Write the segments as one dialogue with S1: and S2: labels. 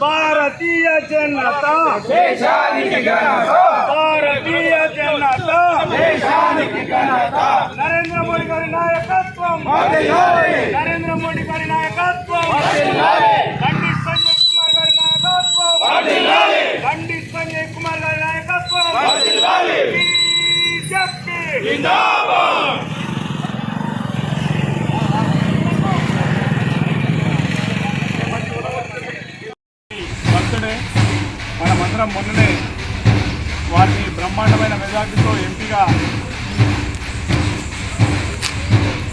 S1: భారతీయ జనతా భారతీయ జనతా నరేంద్ర మోడీ గారి నాయకత్వం నరేంద్ర మోడీ గారి నాయకత్వం బండి సంజయ్ కుమార్ గారి నాయకత్వం బండి సంజయ్ కుమార్ గారి నాయకత్వం బీజేపీ బర్త్డే మనమందరం మొన్ననే వారిని బ్రహ్మాండమైన మెజార్టీతో ఎంపీగా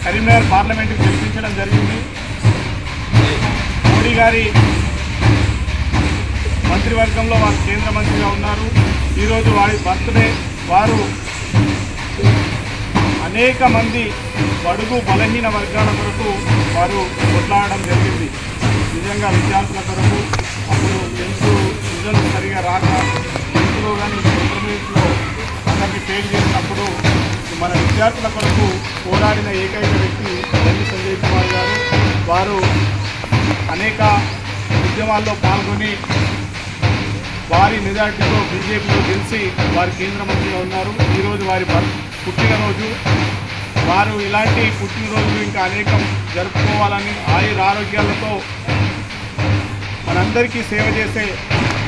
S1: కరీంనగర్ పార్లమెంట్కి గెలిపించడం జరిగింది. మోడీ గారి మంత్రివర్గంలో వారు కేంద్ర మంత్రిగా ఉన్నారు. ఈరోజు వారి బర్త్డే. వారు అనేక మంది బడుగు బలహీన వర్గాల కొరకు వారు కొట్లాడడం జరిగింది. నిజంగా విద్యార్థుల కొరకు అందరికీ చేసినప్పుడు మన విద్యార్థుల కొరకు పోరాడిన ఏకైక వ్యక్తి బండి సంజయ్ కుమార్ గారు. వారు అనేక ఉద్యమాల్లో పాల్గొని వారి మెజార్టీతో బీజేపీలో గెలిచి వారి కేంద్ర మంత్రిగా ఉన్నారు. ఈరోజు వారి పుట్టినరోజు. వారు ఇలాంటి పుట్టినరోజులు ఇంకా అనేకం జరుపుకోవాలని ఆయుర ఆరోగ్యాలతో మనందరికీ సేవ చేసే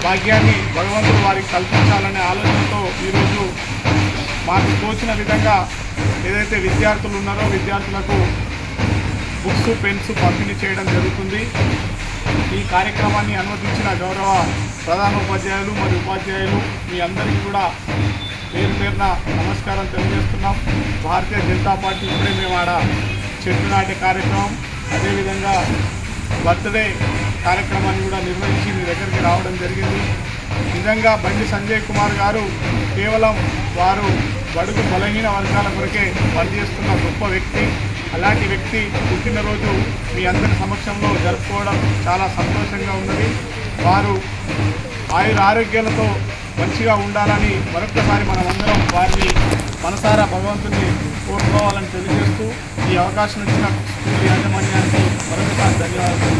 S1: భాగ్యాన్ని భగవంతుడు వారికి కల్పించాలనే ఆలోచనతో ఈరోజు మాకు తోచిన విధంగా ఏదైతే విద్యార్థులు ఉన్నారో విద్యార్థులకు బుక్స్ పెన్స్ పంపిణీ చేయడం జరుగుతుంది. ఈ కార్యక్రమాన్ని అనుమతించిన గౌరవ ప్రధాన ఉపాధ్యాయులు మరియు ఉపాధ్యాయులు మీ అందరికీ కూడా పేరు పేరున నమస్కారం తెలియజేస్తున్నాం. భారతీయ జనతా పార్టీ ఇప్పుడే మేము ఆడ చెట్టు నాటే కార్యక్రమం అదేవిధంగా బర్త్డే కార్యక్రమాన్ని కూడా నిర్వహించి మీ దగ్గరికి రావడం జరిగింది. నిజంగా బండి సంజయ్ కుమార్ గారు కేవలం వారు బడుగు బలహీన వర్గాల కొరకే పనిచేస్తున్న గొప్ప వ్యక్తి. అలాంటి వ్యక్తి పుట్టినరోజు మీ అందరి సమక్షంలో జరుపుకోవడం చాలా సంతోషంగా ఉన్నది. వారు ఆయుర ఆరోగ్యాలతో మంచిగా ఉండాలని మరొకసారి మనమందరం వారిని మనసారా భగవంతుని కోరుకోవాలని తెలియజేస్తూ ఈ అవకాశం ఇచ్చిన స్కూల్ యాజమాన్యానికి మరొకసారి ధన్యవాదాలు.